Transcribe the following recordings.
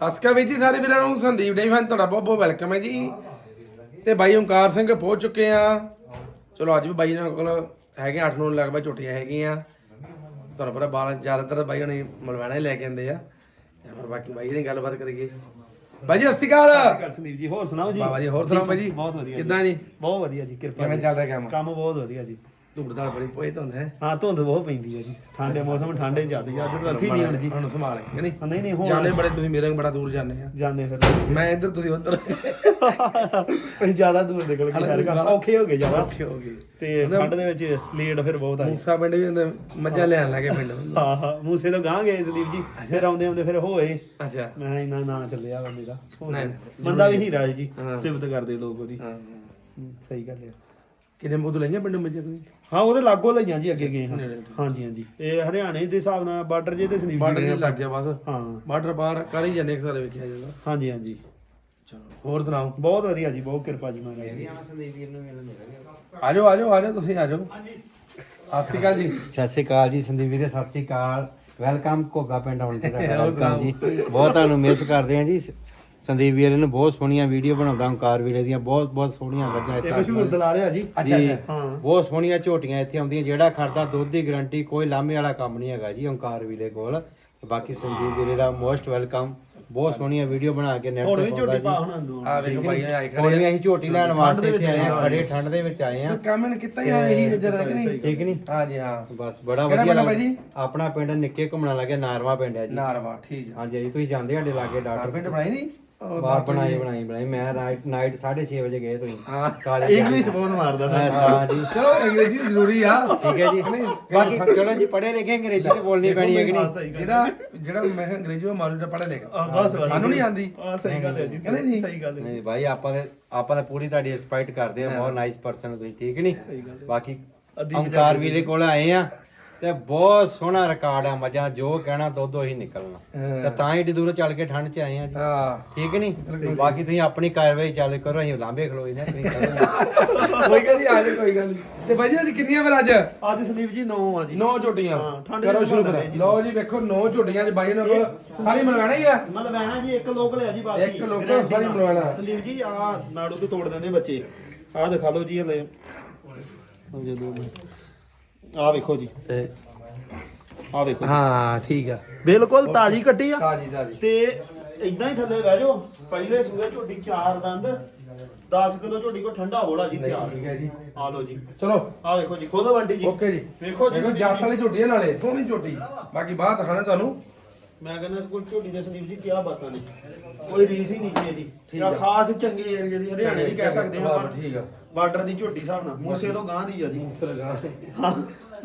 ਅਸਕਾ ਵਿੱਚ ਹੀ ਸਾਰੇ ਵੀਰਾਂ ਨੂੰ ਸੰਦੀਪ ਡੇ ਫੈਨ ਤੁਹਾਡਾ ਬਹੁਤ ਬਹੁਤ ਵੈਲਕਮ ਹੈ ਜੀ। ਤੇ ਬਾਈ ਓਮਕਾਰ ਸਿੰਘ ਪਹੁੰਚ ਚੁੱਕੇ ਆ। ਚਲੋ ਅੱਜ ਵੀ ਬਾਈ ਨਾਲ ਕੋਲ ਹੈਗੇ 8-9 ਲਗਭਗ ਝੋਟੀਆਂ ਹੈਗੀਆਂ। ਤੁਹਾਨੂੰ ਪਤਾ ਬਾਲ ਜ਼ਿਆਦਾਤਰ ਬਾਈ ਹੁਣੇ ਮਲਵਾਣਾ ਹੀ ਲੈ ਕੇ ਆਉਂਦੇ ਆ। ਫਿਰ ਬਾਕੀ ਬਾਈ ਨੇ ਗੱਲਬਾਤ ਕਰੀਏ। ਬਾਈ ਜੀ ਸਤਿ ਸ਼੍ਰੀ ਅਕਾਲ। ਗੱਲ ਸੰਦੀਪ ਜੀ ਹੋਰ ਸੁਣਾਓ ਜੀ? ਬਾਬਾ ਜੀ ਹੋਰ ਸੁਣਾਓ ਬਾਈ ਜੀ? ਬਹੁਤ ਵਧੀਆ ਜੀ। ਕਿੱਦਾਂ ਜੀ? ਬਹੁਤ ਵਧੀਆ ਜੀ ਕਿਰਪਾ ਕਿਵੇਂ ਜੀ। ਚੱਲ ਰਿਹਾ ਕੰਮ? ਕੰਮ ਬਹੁਤ ਵਧੀਆ ਜੀ। ਧੂੜ ਧਾੜ ਬੜੀ ਪੋਏ ਤਾਂ ਹੁੰਦਾ ਹੈ? ਹਾਂ ਧੁੰਦ ਬਹੁਤ ਪੈਂਦੀ ਹੈ ਜੀ। ਠੰਡੇ ਮੌਸਮ ਠੰਡੇ ਜਾਂਦੀ ਅੱਜ ਤਾਂ ਅੱਥੀ ਨਹੀਂ ਹੁਣ ਜੀ। ਹੁਣ ਸੰਭਾਲ ਕੇ ਨਹੀਂ ਨਹੀਂ ਨਹੀਂ ਹੁਣ ਜਾਣੇ ਬੜੇ ਤੁਸੀਂ ਮੇਰੇ ਬੜਾ ਦੂਰ ਜਾਂਦੇ ਆ। ਜਾਂਦੇ ਫਿਰ ਮੈਂ ਇੱਧਰ ਤੁਸੀਂ ਉੱਧਰ। ਅਸੀਂ ਜ਼ਿਆਦਾ ਦੂਰ ਨਿਕਲ ਕੇ ਸੈਰ ਕਰਨਾ ਔਖੇ ਹੋ ਗਏ ਜ਼ਿਆਦਾ। ਔਖੇ ਹੋ ਗਏ। ਤੇ ਠੰਡ ਦੇ ਵਿੱਚ ਲੇਟ ਫਿਰ ਬਹੁਤ ਆਈ ਮੂਸਾ ਪਿੰਡ ਵੀ ਹੁੰਦੇ ਮੱਝਾਂ ਲੈਣ ਲੱਗੇ ਪਿੰਡ ਹਾਂ ਹਾਂ ਮੂਸੇ ਤੋਂ ਗਾਂ ਗਏ ਸੰਦੀਪ ਜੀ। ਫਿਰ ਆਉਂਦੇ ਆਉਂਦੇ ਫਿਰ ਹੋਏ। ਅੱਛਾ। ਮੈਂ ਇੰਨਾ ਨਾਂ ਚੱਲਿਆ। ਨਹੀਂ। ਬੰਦਾ ਵੀ ਹੀਰਾ ਜੀ। ਸਿਫਤ ਕਰਦੇ ਲੋਕ ਉਹਦੀ। ਸਹੀ ਗੱਲ ਹੈ। ਕਿੰਨੇ ਬੋਧ ਲਈਆਂ ਪਿੰਡ ਮੱਝਾਂ ਕੋਈ ਹਾਂ ਉਹਦੇ ਲਾਗੋ ਲਈਆਂ ਜੀ ਅੱਗੇ ਗਏ ਹਾਂ। ਹਾਂਜੀ ਹਾਂਜੀ। ਇਹ ਹਰਿਆਣੇ ਦੇ ਹਿਸਾਬ ਨਾਲ ਬਾਰਡਰ ਜੇ ਤੇ ਸੰਦੀਪ ਬਾਰਡਰ ਲੱਗ ਗਿਆ ਬਸ। ਹਾਂ। ਬਾਰਡਰ ਪਾਰ ਕਰ ਹੀ ਜਾਂਦੇ ਇੱਕ ਸਾਰੇ ਵੇਖਿਆ ਜਾਂਦਾ ਹਾਂਜੀ ਹਾਂਜੀ। ਚਲੋ ਹੋਰ ਸੁਣਾਓ? ਬਹੁਤ ਵਧੀਆ ਜੀ ਬਹੁਤ ਕਿਰਪਾ ਜੀ ਮੈਂ ਜੀ ਆਜੋ ਆਜੋ ਆਜੋ ਤੁਸੀਂ ਆਜੋ ਸਤਿ ਸ਼੍ਰੀ ਅਕਾਲ ਜੀ। ਸਤਿ ਸ਼੍ਰੀ ਅਕਾਲ ਜੀ ਸੰਦੀਪ ਵੀਰੇ ਸਤਿ ਸ਼੍ਰੀ ਅਕਾਲ। ਵੈਲਕਮ ਘੋਗਾ ਪਿੰਡ ਆਉਣ ਤੇ ਤੁਹਾਡਾ Welcome. ਵੈਲਕਮ ਜੀ। ਬਹੁਤ ਤੁਹਾਨੂੰ ਮਿਸ ਕਰਦੇ ਹਾਂ ਜੀ। ਸੰਦੀਪ ਵੀਰੇ ਨੂੰ ਬਹੁਤ ਸੋਹਣੀਆਂ ਵੀਡੀਓ ਬਣਾਉਂਦਾ ਓਂਕਾਰ ਵੀਰੇ ਦੀਆਂ ਬਹੁਤ ਬਹੁਤ ਸੋਹਣੀਆਂ ਗੱਜਾਂ ਇਹ ਇੱਥੇ ਮਸ਼ਹੂਰ ਦਲਾਲ ਆ ਜੀ। ਅੱਛਾ ਹਾਂ। ਬਹੁਤ ਸੋਹਣੀਆਂ ਝੋਟੀਆਂ ਇੱਥੇ ਆਉਂਦੀਆਂ ਜਿਹੜਾ ਖੜਦਾ ਦੁੱਧ ਦੀ ਗਾਰੰਟੀ ਕੋਈ ਲਾਂਭੇ ਵਾਲਾ ਕੰਮ ਨਹੀਂ ਹੈਗਾ ਜੀ ਓਂਕਾਰ ਵੀਰੇ ਕੋਲ। ਤੇ ਬਾਕੀ ਸੰਦੀਪ ਵੀਰੇ ਦਾ ਮੋਸਟ ਵੈਲਕਮ। ਬਹੁਤ ਸੋਹਣੀਆਂ ਵੀਡੀਓ ਬਣਾ ਕੇ ਨੈਟ ਹੁਣ ਤੇ ਪਾਉਂਦਾ ਜੀ। ਹੁਣ ਆ ਵੇਖੋ ਭਾਈ ਨੇ ਆਏ ਹੁਣ ਖੜੇ ਵੀ ਅਸੀਂ ਝੋਟੀ ਲੈਣ ਵਾਸਤੇ ਇੱਥੇ ਆਏ ਹਾਂ ਆਏ ਖੜੇ ਠੰਡ ਦੇ ਵਿੱਚ ਆਏ ਆ ਹਾਂ ਕੰਮ ਨੇ ਕੀਤਾ ਹੀ ਆ ਇਹੀ ਜਰਾ ਕਿ ਨਹੀਂ? ਠੀਕ ਨਹੀਂ? ਹਾਂ ਜੀ ਹਾਂ। ਬਸ ਬੜਾ ਵਧੀਆ ਆ ਲੱਗ- ਜੀ? ਆਪਣਾ ਪਿੰਡ ਨਿੱਕੇ ਘੁੰਮਣਾ ਲੱਗੇ ਨਾਰਵਾ ਪਿੰਡ ਹੈ ਜੀ। ਨਾਰਵਾ ਠੀਕ ਆ। ਹਾਂਜੀ ਜੀ ਤੁਸੀਂ ਜਾਂਦੇ ਸਾਡੇ ਲਾਗੇ ਡਾਕਟਰ ਪਿੰਡ ਬਣਾਈ ਨਹੀਂ? ਬਾਹਰ ਬਣਾਈ ਬਣਾਈ ਬਣਾਈ। ਮੈਂ ਨਾਈਟ ਨਾਈਟ 6:30 ਵਜੇ ਗਏ ਤੁਸੀਂ। ਹਾਂ। ਕਾਲੇ ਇੰਗਲਿਸ਼ ਬਹੁਤ ਮਾਰਦਾ ਨਾ ਹਾਂ ਜੀ। ਚਲੋ ਅੰਗਰੇਜ਼ੀ ਜ਼ਰੂਰੀ ਆ। ਠੀਕ ਹੈ ਜੀ। ਬਾਕੀ ਚਲੋ ਜੀ ਪੜ੍ਹੇ ਲਿਖੇ ਅੰਗਰੇਜ਼ੀ ਤੇ ਬੋਲਣੀ ਪੈਣੀ ਹੈ ਕਿ ਹਾਂ, ਨਹੀਂ ਜਿਹੜਾ ਜਿਹੜਾ ਮੈਂ ਅੰਗਰੇਜ਼ੀ ਉਹ ਮਾਰੂ ਦਾ ਪੜ੍ਹ ਆ, ਬਸ ਬਸ। ਸਾਨੂੰ ਨਹੀਂ ਆਂਦੀ ਆ ਸਹੀ ਗੱਲ ਹੈ ਜੀ ਕਹਿੰਦੇ ਜੀ। ਸਹੀ ਗੱਲ ਹੈ ਨਹੀਂ ਭਾਈ ਆਪਾਂ ਦੇ ਆਪਾਂ ਤਾਂ ਪੂਰੀ ਤੁਹਾਡੀ ਰਿਸਪੈਕਟ ਕਰਦੇ ਆ ਬਹੁਤ ਨਾਈਸ ਪਰਸਨ ਤੁਸੀਂ। ਠੀਕ ਨਹੀਂ? ਬਾਕੀ ਅੱਧੀ ਓਮਕਾਰ ਵੀਰੇ ਕੋਲ ਆਏ ਆ। ਤੇ ਬਹੁਤ ਸੋਹਣਾ ਰਿਕਾਰਡ ਆ ਮੱਝਾਂ ਜੋ ਕਹਿਣਾ ਦੁੱਧ ਉਹੀ ਨਿਕਲਣਾ। ਤੇ ਤਾਂ ਹੀ ਏਡੀ ਦੂਰੋਂ ਚੱਲ ਕੇ ਠੰਡ ਚ ਆਏ ਆ ਜੀ। ਹਾਂ। ਠੀਕ ਨਹੀਂ? ਬਾਕੀ ਤੁਸੀਂ ਆਪਣੀ ਕਾਰਵਾਈ ਚੱਲ ਕਰੋ ਅਸੀਂ ਲਾਂਬੇ ਖਲੋਈ ਨੇ ਤੁਸੀਂ ਕੋਈ ਗੱਲ ਨਹੀਂ ਆ ਜਾ ਕੋਈ ਗੱਲ ਨਹੀਂ। ਤੇ ਭਾਈ ਜੀ ਅੱਜ ਕਿੰਨੀਆਂ ਵਾਰ ਅੱਜ? ਅੱਜ ਸੰਦੀਪ ਜੀ 9 ਆ ਜੀ। ਨੌ ਝੋਟੀਆਂ। ਹਾਂ, ਠੰਡ ਕਰੋ ਦੇ ਸ਼ੁਰੂ ਕਰੋ। ਜੀ। ਲਓ ਜੀ ਵੇਖੋ ਨੌ ਝੋਟੀਆਂ ਚ ਬਾਈ ਨੇ ਸਾਰੀ ਮਲਵਾਣਾ ਹੀ ਆ? ਮਤਲਬ ਲੈਣਾ ਜੀ ਇੱਕ ਲੋਕ ਲਿਆ ਜੀ ਬਾਕੀ। ਇੱਕ guarantee ਸਾਰੀ। ਬਣਵਾਉਣਾ। ਸੰਦੀਪ ਜੀ ਆ ਨਾੜੂ ਤੋਂ ਤੋੜ ਦਿੰਦੇ ਬੱਚੇ। ਆ ਦਿਖਾ ਲਓ ਜੀ ਹਲੇ। ਆ ਵੇਖੋ ਜੀ। ਤੇ ਆ ਵੇਖੋ ਹਾਂ ਠੀਕ ਆ। ਬਿਲਕੁਲ ਤਾਜੀ ਕੱਟੀ ਆ। ਤਾਜੀ ਤਾਜੀ। ਤੇ ਇਦਾਂ ਹੀ ਥੱਲੇ ਬਹਿ ਜਾਓ। ਪਹਿਲੇ ਸੂਏ ਝੋਟੀ ਚਾਰ ਦੰਦ 10 ਕਿਲੋ ਝੋਟੀ ਕੋ ਠੰਡਾ ਹੋਲਾ ਜੀ ਤਿਆਰ। ਠੀਕ ਹੈ ਜੀ। ਆ ਲਓ ਜੀ। ਚਲੋ। ਆ ਵੇਖੋ ਜੀ ਖੋਦੋ ਬੰਟੀ ਜੀ। ਓਕੇ ਜੀ। ਵੇਖੋ ਜੀ ਦੇਖੋ ਜਾਤ ਵਾਲੀ ਝੋਟੀ ਹੈ ਨਾਲੇ ਸੋਹਣੀ ਝੋਟੀ। ਬਾਕੀ ਬਾਅਦ ਦਿਖਾਣਾ ਤੁਹਾਨੂੰ। ਮੈਂ ਕਹਿੰਦਾ ਕੋਈ ਝੋਟੀ ਦੇ ਸੰਦੀਪ ਜੀ ਕੀ ਬਾਤਾਂ ਨੇ? ਕੋਈ ਰੀਸ ਹੀ ਨਹੀਂ ਜੀ ਇਹਦੀ। ਠੀਕ ਜਾਂ ਆ। ਖਾਸ ਚੰਗੇ ਏਰੀਏ ਦੀ ਹਰਿਆਣੇ ਦੀ ਕਹਿ ਸਕਦੇ ਹਾਂ ਆਪਾਂ ਠੀਕ ਆ। ਬਾਰਡਰ ਦੀ ਝੋਟੀ ਹਿਸਾਬ ਨਾਲ। ਮੂਸੇ ਤੋਂ ਗਾਂ ਦੀ ਆ ਜੀ। ਸਰਗਾ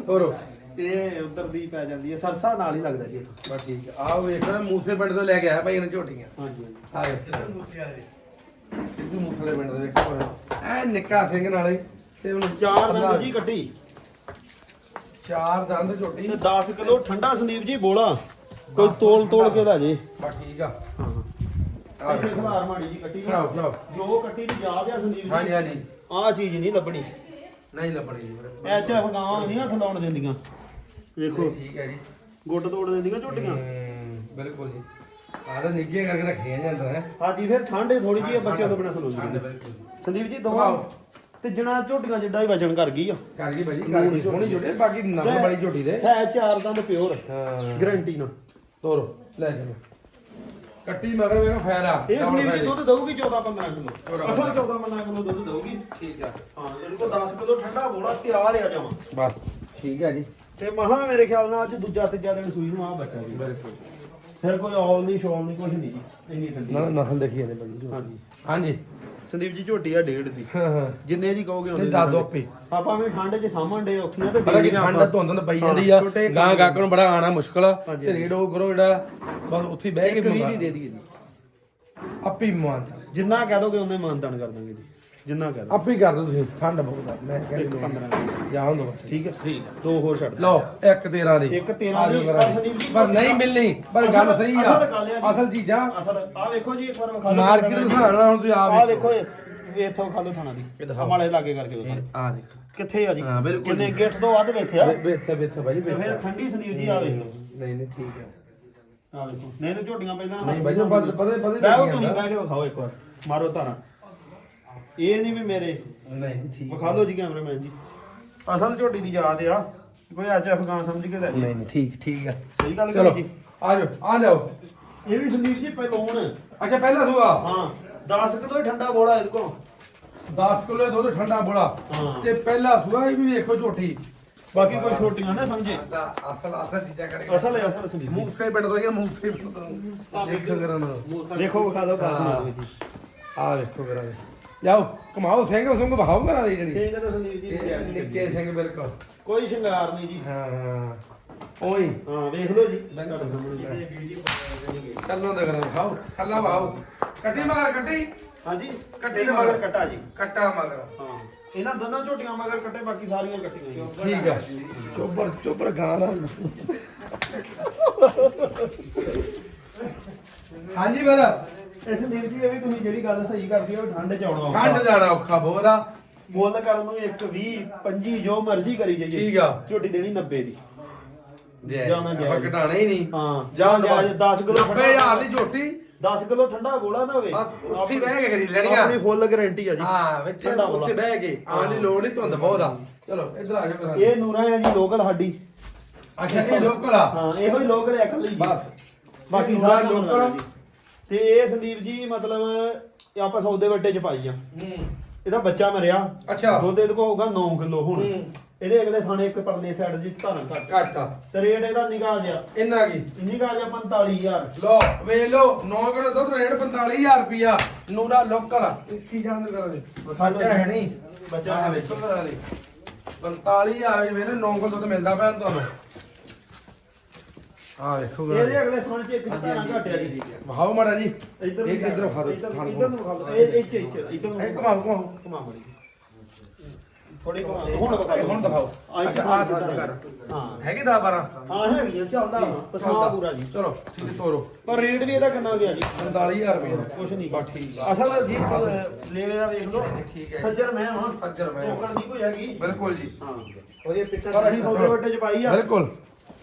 ਹੋਰ? ਇਹ ਉਧਰ ਦੀ ਪੈ ਜਾਂਦੀ ਹੈ ਸਰਸਾ ਨਾਲ ਹੀ ਲੱਗਦਾ ਜੀ ਇੱਥੋਂ। ਬਸ ਠੀਕ ਆ। ਆਹ ਵੇਖ ਲੈ ਮੂਸੇ ਪਿੰਡ ਤੋਂ ਲੈ ਕੇ ਆਇਆ ਭਾਈ ਇਹਨਾਂ ਝੋਟੀਆਂ। ਹਾਂਜੀ ਆ ਵੇਖ। ਸਿੱਧੂ ਮੂਸਲੇ ਪਿੰਡ ਦੇ ਵੇਖੋ ਐ ਨਿੱਕਾ ਸਿੰਘ ਨਾਲੇ ਤੇ ਹੁਣ ਚਾਰ ਦੰਦ ਜੀ ਕੱਟੀ ਚਾਰ ਦੰਦ ਝੋਟੀ। ਤੇ 10 ਕਿਲੋ ਠੰਡਾ ਸੰਦੀਪ ਜੀ ਬੋਲਾ। ਕੋਈ ਤੋਲ ਤੋਲ ਕੇ ਲੈ ਜੇ। ਬਸ ਠੀਕ ਆ। ਇੱਥੇ ਖਲਾਰ ਮਾੜੀ ਜੀ ਕੱਟੀ ਖਲਾਓ ਖਲਾਓ ਜੋ ਕੱਟੀ ਦੀ ਯਾਦ ਆ ਸੰਦੀਪ ਹਾਂਜੀ ਜੀ। ਹਾਂਜੀ ਆਹ ਚੀਜ਼ ਨਹੀਂ ਲੱਭਣੀ। ਨਹੀਂ ਲੱਭਣੀ ਜੀ ਵੀਰੇ। ਐਚ ਐਫ ਗਾਵਾਂ ਨਹੀਂ ਹੱਥ ਲਾਉਣ ਦਿੰਦੀਆਂ। ਵੇਖੋ। ਠੀਕ ਹੈ ਜੀ। ਗੁੱਟ ਤੋੜ ਦਿੰਦੀਆਂ ਝੋਟੀਆਂ। ਹਮ, ਬਿਲਕੁਲ ਜੀ। ਆਹ ਤਾਂ ਨਿੱਗੀਆਂ ਕਰਕੇ ਰੱਖੀਆਂ ਜਾਂਦਾ ਹੈ। ਹਾਂਜੀ ਫਿਰ ਠੰਡੇ ਥੋੜੀ ਜਿਹੀ ਆ, ਬੱਚਿਆਂ ਤੋਂ ਬਿਨਾ ਖਲੋਂਦੀ ਬਿਲਕੁਲ ਜੀ। ਸੰਦੀਪ ਜੀ ਦੋਵਾਂ ਤੇ ਜਣਾ ਝੋਟੀਆਂ ਜਿੱਡਾ ਹੀ ਵਜਨ ਕਰ ਗਈ ਆ। ਕਰ ਗਈ ਭਾਜੀ ਕਰ ਗਈ। ਸੋਹਣੀ ਝੋਟੀ ਬਾਕੀ ਨਸਲ ਵਾਲੀ ਝੋਟੀ ਦੇ ਹੈ ਚਾਰ ਦੰਦ ਪਿਓਰ। ਹਾਂ। ਗਰੰਟੀ ਨਾਲ। ਤੋਰੋ ਲੈ ਚਲੋ। ਕੱਟੀ ਮਗਰ ਵੇਖੋ ਫੈਲਾ। ਇਹ ਸੰਦੀਪ ਜੀ। ਦੁੱਧ ਦਊਗੀ 14 15 ਕਿਲੋ। ਅਸਲ 14 15 ਕਿਲੋ ਦੁੱਧ ਦਊਗੀ। ਠੀਕ ਆ। ਹਾਂ ਇਹਦੇ ਕੋਲ 10 ਕਿਲੋ ਠੰਡਾ ਬੋਲਾ ਤਿਆਰ ਆ ਜਾਵਾਂ ਬਸ ਠੀਕ ਹੈ ਜੀ। ਤੇ ਮਹਾ ਮੇਰੇ ਖਿਆਲ ਨਾਲ ਅੱਜ ਦੂਜਾ ਤੀਜਾ ਦਿਨ ਸੂਈ ਨੂੰ ਆ ਬੱਚਾ ਜੀ। ਬਿਲਕੁਲ। ਫਿਰ ਕੋਈ ਔਲ ਨਹੀਂ ਸ਼ੌਲ ਨਹੀਂ ਕੁਝ ਨਹੀਂ ਜੀ। ਇੰਨੀ ਠੰਡੀ ਨਾ ਨਸਲ ਦੇਖੀ ਜਾਂਦੇ ਝੋਟੀ। ਹਾਂਜੀ। ਹਾਂਜੀ। ਸੰਦੀਪ ਜੀ ਝੋਟੀ ਆ ਡੇਢ ਦੀ। ਹਾਂ ਹਾਂ। ਜਿੰਨੇ ਦੀ ਕਹੋਗੇ ਤੇ ਉਹਨੇ ਦੱਸ ਦੋ ਆਪੇ। ਆਪਾਂ ਵੀ ਠੰਡ 'ਚ ਸਾਹਮਣ ਡੇ ਔਖੀਆਂ ਤੇ ਕੀ ਦੇਣੀਆਂ ਠੰਡ ਆਪਾਂ। ਧੁੰਦ ਨੂੰ ਪਈ ਹਾਂ, ਜਾਂਦੀ ਆ। ਛੋਟੇ ਗਾਂ ਗਾਕ ਨੂੰ ਬੜਾ ਆਣਾ ਮੁਸ਼ਕਲ ਆ। ਤੇ ਰੇਡ ਉਹ ਕਰੋ ਜਿਹੜਾ ਬਸ ਉੱਥੇ ਹੀ ਬਹਿ ਕੇ ਇੱਕ ਵੀ ਮੰਗਾ। ਦੀ ਦੇ ਦਈਏ ਜੀ। ਆਪੇ ਮੰਨਦਾ ਜਿੰਨਾ ਕਹਿ ਦੋਗੇ ਉਹਨੇ ਮਾਨਦਾਨ ਕਰ ਦਾਂਗੇ ਜੀ। ਜਿੰਨਾ ਦੋ ਆਪੇ ਕਰ ਦੋ ਤੁਸੀਂ ਠੰਡ ਬਹੁਤ ਆ। ਮੈਂ ਕਹਿੰਦਾ 15 ਜਾਣ ਦੋ ਠੀਕ ਹੈ। ਠੀਕ ਆ। ਦੋ ਹੋਰ ਛੱਡ। ਲਓ ਇੱਕ 13 ਦੀ। ਇੱਕ 13 ਆ ਜਾਓ ਦੀ, ਕਰਾਂ। ਪਰ ਨਹੀਂ ਮਿਲਣੀ ਪਰ ਗੱਲ ਸਹੀ ਆ। ਅਸਲ ਗੱਲ ਆ ਜੀ। ਅਸਲ ਚੀਜ਼ਾਂ ਅਸਲ ਆ ਵੇਖੋ ਜੀ ਇੱਕ ਵਾਰ ਵਿਖਾ ਲਓ ਮਾਰਕੀਟ ਦੇ ਨਾਲ ਹੁਣ ਤੁਸੀਂ ਆ ਵੇਖੋ। ਇੱਥੋਂ ਖਾ ਲਓ ਥਾਣਾ ਦੀ। ਹਮਾਲੇ ਲਾਗੇ ਕਰਕੇ ਦਿਖਾਓ। ਆ ਦੇਖ। ਕਿੱਥੇ ਆ ਜੀ? ਹਾਂ, ਬਿਲਕੁਲ ਕਿੰਨੇ। ਗਿੱਠ ਤੋਂ ਵੱਧ ਵੇਥਿਆ ਬੇਥੇ ਬੇਥੇ ਭਾਜੀ ਤੇ ਫਿਰ ਠੰਡੀ ਸੰਦੀਪ ਜੀ ਆ ਵੇਖ। ਲਓ ਨਹੀਂ ਨਹੀਂ ਠੀਕ ਹੈ ਆ ਦੇਖੋ ਨਹੀਂ ਤਾਂ ਝੋਟੀਆਂ ਪਹਿਲਾਂ ਨਹੀਂ ਉਹ ਪਤਾ- ਪਤਾ- ਬਹਿਓ ਤੁਸੀਂ। ਬਹਿ ਕੇ ਵਿਖਾਓ ਇੱਕ ਵਾਰ। ਮਾਰੋ ਧਾਰਾਂ। ਇਹ ਨਹੀਂ ਵੀ ਮੇਰੇ। ਨਹੀਂ ਠੀਕ ਵਿਖਾ ਲਓ ਜੀ ਕੈਮਰਾਮੈਨ ਜੀ। ਅਸਲ ਝੋਟੀ ਦੀ ਯਾਦ ਆ। ਕੋਈ ਅੱਜ ਅਫਗਾਨ ਸਮਝ ਕੇ ਲੈ ਨਹੀਂ ਨਹੀਂ ਠੀਕ ਠੀਕ ਆ। ਸਹੀ ਗੱਲ ਚਲੋ। ਕਰੀ ਜੀ। ਆ ਜਾਓ ਆ ਜਾਓ। ਇਹ ਵੀ ਸੰਦੀਪ ਜੀ ਪਹਿਲੋਣ ਅੱਛਾ ਪਹਿਲਾ ਸੂਆ? ਹਾਂ 10 ਕਿਲੋ ਹੀ ਠੰਡਾ ਬੋਲਾ ਇਹਦੇ ਕੋਲ। 10 ਕਿਲੋ ਦੁੱਧ ਠੰਡਾ ਬੋਲਾ। ਹਾਂ। ਤੇ ਪਹਿਲਾ ਸੂਆ ਇਹ ਵੀ ਵੇਖੋ ਝੋਟੀ। ਬਾਕੀ ਕੋਈ ਛੋਟੀਆਂ ਨਾ ਸਮਝੇ। ਦਾ ਅਸਲ ਅਸਲ ਚੀਜ਼ਾਂ ਕਰੇਗਾ ਅਸਲ ਹੈ ਅਸਲ ਸੰਦੀਪ ਜੀ। ਮੂਸੇ ਪਿੰਡ ਤੋਂ ਗਿਆ ਮੂਸੇ ਪਿੰਡ ਤੋਂ। ਦੇਖ ਕਰਾਂ ਦੇਖੋ ਵਿਖਾ। ਕਾਰਨ ਜੀ ਆ ਵੇਖੋ ਕਰਾਂ। ਜਾਓ ਕਮਾਓ ਸਿੰਘ ਸਿੰਘ ਬਹਾਓ ਕਰਾਂ ਦੀ ਜਿਹੜੀ। ਸਿੰਘ ਦਾ ਸੰਦੀਪ ਜੀ ਨਿੱਕੇ ਸਿੰਘ ਬਿਲਕੁਲ। ਕੋਈ ਸ਼ਿੰਗਾਰ ਨਹੀਂ ਜੀ। ਹਾਂ ਹਾਂ। ਓਏ। ਹਾਂ ਵੇਖ ਲਓ ਜੀ। ਤੁਹਾਡੇ ਸਾਹਮਣੇ ਚੱਲੋ ਦੇ ਕਰਾਂ ਖਾਓ ਖੱਲਾ ਬਹਾਓ ਕੱਟੀ ਮਗਰ ਕੱਟੀ। ਹਾਂਜੀ ਕੱਟੀ ਇਹਦੇ ਮਗਰ। ਕੱਟਾ ਜੀ। ਕੱਟਾ ਮਗਰ। ਹਾਂ। ਇਹਨਾਂ ਦੋਨਾਂ ਝੋਟੀਆਂ ਮਗਰ ਕੱਟੇ ਬਾਕੀ ਸਾਰੀਆਂ ਕੱਟੀਆਂ ਠੀਕ ਆ। ਚੋਬਰ ਚੋਬਰ ਗਾਂ ਦਾ ਹਾਂਜੀ ਬਰਾ ਇਸ ਸੰਦੀਪ ਜੀ ਇਹ ਵੀ ਤੁਸੀਂ ਜਿਹੜੀ ਗੱਲ ਸਹੀ ਕਰਦੀ ਹੋ ਠੰਡ ਚ ਆਉਣਾ ਔਖਾ। ਖੰਡ ਜਾਣਾ ਔਖਾ ਬੋਰਾ ਮੁੱਲ ਕਰਨ ਨੂੰ 1 20 25 ਜੋ ਮਰਜ਼ੀ ਕਰੀ ਜਾਈਏ। ਠੀਕ ਆ। ਝੋਟੀ ਦੇਣੀ 90 ਦੀ। ਜੈ ਜਾਂ ਮੈਂ ਆਪਾਂ। ਘਟਾਣਾ ਹੀ ਨਹੀਂ। ਹਾਂ ਜਾਂ ਜਾਂ ਜਾਂ 10 ਕਿਲੋ 90000 ਦੀ ਝੋਟੀ। 10 ਕਿਲੋ ਠੰਡਾ ਗੋਲਾ ਨਾ ਹੋਵੇ। ਬਸ ਉੱਥੇ ਹੀ ਬਹਿ ਕੇ ਖਰੀਦ ਲੈਣੀ ਆ। ਆਪਣੀ ਫੁੱਲ ਗਾਰੰਟੀ ਆ ਜੀ। ਹਾਂ ਵਿੱਚ ਠੰਡਾ ਬੋਲਾ। ਉੱਥੇ ਬਹਿ ਕੇ। ਆਉਣ ਦੀ ਲੋੜ ਨਹੀਂ ਧੁੰਦ ਬਹੁਤ ਆ। ਚਲੋ ਇੱਧਰ ਆ ਜਾਓ ਇਹ ਨੂਰਾ ਆ ਜੀ ਲੋਕਲ ਸਾਡੀ। ਅੱਛਾ ਇਹ ਲੋਕਲ ਆ। ਹਾਂ ਇਹੋ ਹੀ ਲੋਕਲ ਇਕੱਲੀ ਜੀ। ਬਸ। ਬਾਕੀ ਸਾਰੇ ਲੋਕਲ ਜੀ। ਤੇ ਇਹ ਸੰਦੀਪ ਜੀ ਮਤਲਬ ਇਹ ਆਪਾਂ ਸੌਦੇ ਵੱਟੇ ਚ ਪਾਈ ਆ। ਹੂੰ। ਇਹਦਾ ਬੱਚਾ ਮਰਿਆ। ਅੱਛਾ। ਦੁੱਧ ਇਹਦੇ ਕੋਲ ਹੋਊਗਾ 9 ਕਿਲੋ ਹੁਣ। ਹੂੰ। ਇਹਦੇ ਅਗਲੇ ਥਾਣੇ ਇੱਕ ਪਰਲੇ ਸਾਈਡ ਜੀ ਧਾਰਨ ਘੱਟ। ਘੱਟ ਤੇ ਰੇਟ ਇਹਦਾ ਨਿਗਾਹ ਜਿਆ ਇੰਨਾ ਕੀ? ਨਿਗਾਹ ਜਿਆ 45000 ਲੋ ਵੇ ਲੋ 9 ਕਿਲੋ ਦੁੱਧ ਰੇਟ 45000 ਰੁਪਿਆ ਨੂਰਾ ਲੋਕਲ ਕੀ ਜਾਣ ਦੇ ਕਰਾਂਗੇ ਬੱਚਾ ਹੈ ਨਹੀਂ। ਬੱਚਾ ਹੈ ਵੇਖੋ ਦੇ 45000 ਵਿੱਚ ਵੇਲੇ 9 ਕਿਲੋ ਦੁੱਧ ਮਿਲਦਾ ਪਿਆ ਤੁਹਾਨੂੰ। ਆ ਵੇਖੋ ਕਰਾ ਇਹਦੇ ਅਗਲੇ ਥਾਣੇ 'ਚ ਇੱਕ ਧਾਰਾਂ ਘੱਟ ਆ ਜੀ ਵਹਾਓ ਮਾੜਾ ਜੀ। ਇੱਧਰ ਇੱਕ ਇੱਧਰ ਖਾ ਦੋ ਇੱਧਰ ਇੱਧਰ ਨੂੰ ਖਾ ਦੋ ਇਹ ਇੱਥੇ ਇੱਥੇ ਇੱਧਰ ਨੂੰ ਇਹ ਘਮਾਓ ਘਮਾਓ। ਘੁਮਾ ਮੜੀ ਥੋੜੀ ਘੁਮਾ ਹੁਣ ਵਿਖਾ ਇਹ ਹੁਣ ਦਿਖਾਓ। ਅੱਛਾ ਅੱਛਾ ਆ ਆ ਦਿੱਤਾ ਕਰ ਹਾਂ। ਹੈਗੀ 10 12 ਹਾਂ ਹੈਗੀ ਆ ਚੱਲਦਾ। ਪਸਮਾ ਪੂਰਾ ਜੀ। ਚਲੋ ਠੀਕ ਹੈ ਤੋਰੋ। ਪਰ ਰੇਟ ਵੀ ਇਹਦਾ ਕਿੰਨਾ ਗਿਆ ਜੀ? 45000 ਰੁਪਏ ਕੁਛ ਨਹੀਂ। ਠੀਕ ਅਸਲ ਜੀ ਲੈਵੇ ਆ ਵੇਖ ਲਓ। ਠੀਕ ਹੈ। ਸੱਜਰ ਮੈਂ ਹਾਂ। ਸੱਜਰ ਮੈਂ। ਟੋਕਣ ਦੀ ਕੋਈ ਹੈਗੀ। ਬਿਲਕੁਲ ਜੀ। ਹਾਂ। ਉਹਦੇ ਪਿੱਛੇ ਪਰ ਅਸੀਂ ਸੌਦੇ ਵੱਟੇ ਚ ਪਾਈ ਆ। ਬਿਲਕੁਲ।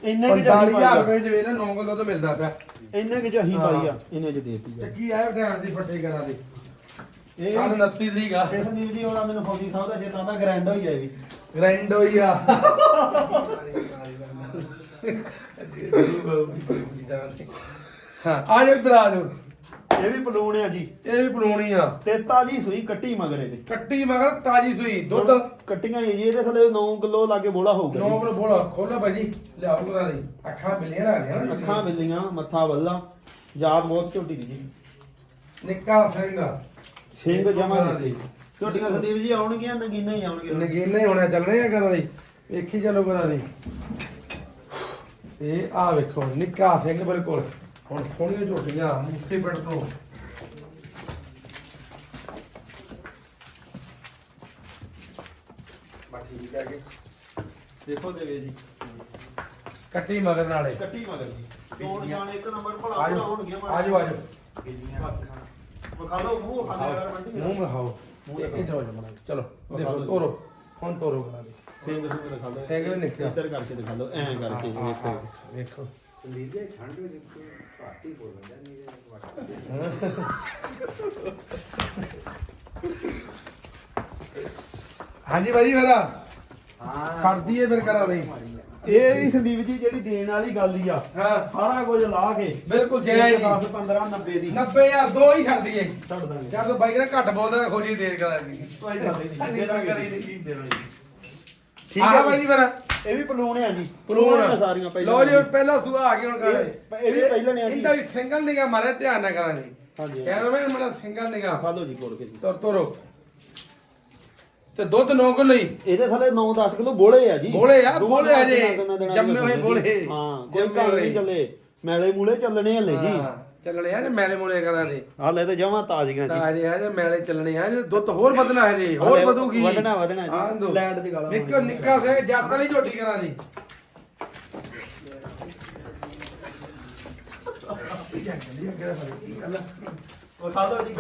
ਇੰਨੇ ਕਿ ਚਾਹੀ 45000 ਪਾਈ ਰੁਪਏ ਚ ਵੇਲੇ 9 ਕਿਲੋ ਦੁੱਧ ਮਿਲਦਾ ਪਿਆ। ਇੰਨੇ ਕਿ ਚਾਹੀ ਪਾਈ ਆ ਇਹਨੇ ਚ ਦੇਤੀ ਆ। ਚੱਕੀ ਆਇਆ ਧਿਆਨ ਦੀ ਫੱਟੇ ਕਰਾ ਦੇ? ਇਹ ਕੱਲ 29 ਤਰੀਕ ਆ। ਇਹ ਸੰਦੀਪ ਜੀ ਹੋਣਾ ਮੈਨੂੰ ਫੌਜੀ ਸਾਹਿਬ ਦਾ ਚੇਤਾ ਆਉਂਦਾ ਗ੍ਰੈਂਡ ਹੋਈ ਜਾਏ ਵੀ ਗ੍ਰੈਂਡ ਹੋਈ ਆ। ਹਾਂ ਆ ਜਾਓ ਇੱਧਰ ਆ ਜਾਓ। ਇਹ ਵੀ ਪਲੂਣ ਆ ਜੀ। ਇਹ ਵੀ ਪਲੂਣੀ ਆ। ਤੇ ਤਾਜੀ ਸੂਈ ਕੱਟੀ ਮਗਰ ਇਹਦੇ ਕੱਟੀ ਮਗਰ ਤਾਜੀ ਸੂਈ ਦੁੱਧ। ਕੱਟੀਆਂ ਹੀ ਜੀ ਇਹਦੇ ਥੱਲੇ 9 ਕਿਲੋ ਲਾਗੇ ਬੋਲਾ ਹੋਊਗਾ ਨੌ ਜੀ। ਕਿਲੋ ਬੋਲਾ ਖੋਲੋ ਭਾਜੀ ਲਿਆਓ ਕਰਾ ਦੇ। ਅੱਖਾਂ ਬਿੱਲੀਆਂ ਲੱਗਦੀਆਂ ਨਾ। ਅੱਖਾਂ ਬਿੱਲੀਆਂ ਮੱਥਾ ਵੱਲਾ ਜਾਤ ਬਹੁਤ ਝੋਟੀ ਦੀ ਜੀ। ਨਿੱਕਾ ਸਿੰਘ। ਸਿੰਘ ਜਮਾ ਦਿੱਤੀ ਝੋਟੀਆਂ ਸੰਦੀਪ ਜੀ ਆਉਣਗੀਆਂ ਨਗੀਨਾ ਹੀ ਆਉਣਗੀਆਂ ਨਗੀਨੇ ਹੋਣੇ ਚੱਲਣੇ ਆ ਕਰਾ ਦੇ। ਵੇਖੀ ਚਲੋ ਕਰਾ ਦੇ। ਇਹ ਆ ਵੇਖੋ ਨਿੱਕਾ ਸਿੰਘ ਬਿਲਕੁਲ। ਹੁਣ ਸੋਹਣੀਆਂ ਝੋਟੀਆਂ ਮੂਸੇ ਪਿੰਡ ਤੋਂ। ਬਾ ਠੀਕ ਹੈ ਕਿ ਦੇਖੋ ਦੇਵੇ ਜੀ। ਕੱਟੀ ਮਗਰ ਨਾਲੇ। ਕੱਟੀ ਮਗਰ ਜੀ। ਚੋਣ ਜਾਣ ਇੱਕ ਨੰਬਰ ਭਲਾ ਭਲਾ ਹੋਣਗੀਆਂ ਆਜੋ ਆਜੋ। ਵਿਖਾ ਲਓ ਮੂੰਹ ਖਾਣੇ ਮੂੰਹ ਦਿਖਾਓ ਇਹ ਇਧਰ ਆਜੋ ਮੜਾ ਚਲੋ ਦੇਖੋ ਤੋਰੋ। ਹੁਣ ਤੋਰੋ ਕਰਾ ਦੇ ਸਿੰਘ ਸਿੰਘ ਦਿਖਾ ਲਓ ਸਿੰਘ। ਇੱਧਰ ਕਰਕੇ ਦਿਖਾ ਲਓ ਐਂ ਕਰਕੇ ਜੀ ਵੇਖੋ। ਵੇਖੋ। ਸੰਦੀਪ ਜੀ ਠੰਡ ਵਿੱਚ ਘੱਟ ਹੀ ਬੋਲਣ ਦਾ ਨਹੀਂ ਹਾਂਜੀ ਭਾਜੀ ਮੇਰਾ। ਹਾਂ। ਸਰਦੀ ਹੈ ਫਿਰ ਕਰਾ ਲਈ ਇਹ ਵੀ ਸੰਦੀਪ ਜੀ ਜਿਹੜੀ ਦੇਣ ਵਾਲੀ ਗੱਲ ਹੀ ਆ ਹਾਂ। ਸਾਰਾ ਕੁਝ ਲਾ ਕੇ ਬਿਲਕੁਲ ਜੈ ਜੀ। 10 15 90 ਦੀ। 90000 ਦੋ ਹੀ ਛੱਡ ਦਈਏ। ਛੱਡ ਦਾਂਗੇ। ਜਦ ਤੋਂ ਬਾਈ ਨੇ ਘੱਟ ਬੋਲਦਾ ਤਾਂ ਖੋਜੀ ਦੇਰ ਕਰਾ ਦੀ ਕੋਈ ਗੱਲ ਨਹੀਂ ਦੇ ਜੀ, ਠੀਕ ਹੈ ਭਾਈ ਜੀ। ਮੇਰਾ ਇਹ ਵੀ ਪਲੂਣ ਆ ਜੀ। ਪਲੂਣ ਆ। ਸਾਰੀਆਂ ਪਹਿਲਾਂ ਲੋ ਜੀ ਪਹਿਲਾ ਸੁਆ ਆ ਗਿਆ ਹੁਣ ਕਰਾ ਇਹ- ਵੀ ਪਹਿਲਾਂ ਨੇ ਆ ਜੀ। ਇਹਦਾ ਵੀ ਸਿੰਗਲ ਨਿਗਾ ਮਾਰੇ ਧਿਆਨ ਨਾਲ ਕਰਾਂ ਜੀ। ਹਾਂਜੀ। ਕੈਮਰਾਮੈਨ ਮੇਰਾ ਸਿੰਗਲ ਨਿਗਾ। ਖਾ ਲਓ ਜੀ ਕੋਲ ਕੇ ਜੀ। ਤੁਰ ਤੁਰੋ। ਤੇ ਦੁੱਧ ਨੌ ਕਿਲੋ ਹੀ। ਇਹਦੇ ਥੱਲੇ 9-10 ਕਿਲੋ ਬੋਲੇ ਆ ਜੀ। ਬੋਲੇ ਆ, ਬੋਲੇ ਆ ਜੀ। ਜੰਮੇ ਹੋਏ ਬੋਲੇ। ਹਾਂ ਕੋਈ ਜੰਮੇ ਘਰ। ਨਹੀਂ ਚੱਲੇ। ਮੈਲੇ ਮੂਲੇ ਚੱਲਣੇ ਹਲੇ ਜੀ। ਚੱਲਣੇ ਆ ਜੇ ਮੈਲੇ ਮੂਲੇ ਕਰਾਂ ਦੇ? ਹਾਲੇ ਤੇ ਜਮਾ ਤਾਜ਼ੀਆਂ ਜੀ। ਤਾਂ ਜੇ ਆ ਜੇ ਮੈਲੇ ਚੱਲਣੇ ਆ ਜੇ ਦੁੱਧ ਹੋਰ ਵਧਣਾ ਹੈ ਜੀ ਹੋਰ ਵਧੂਗੀ ਵਧਣਾ, ਵਧਣਾ ਜੀ। ਲੈਟ ਦੀ ਗੱਲ ਨਿੱਕਾ ਨਿੱਕਾ ਸੇ ਜੱਤ ਵਾਲੀ ਝੋਟੀ ਕਰਾਂ ਜੀ।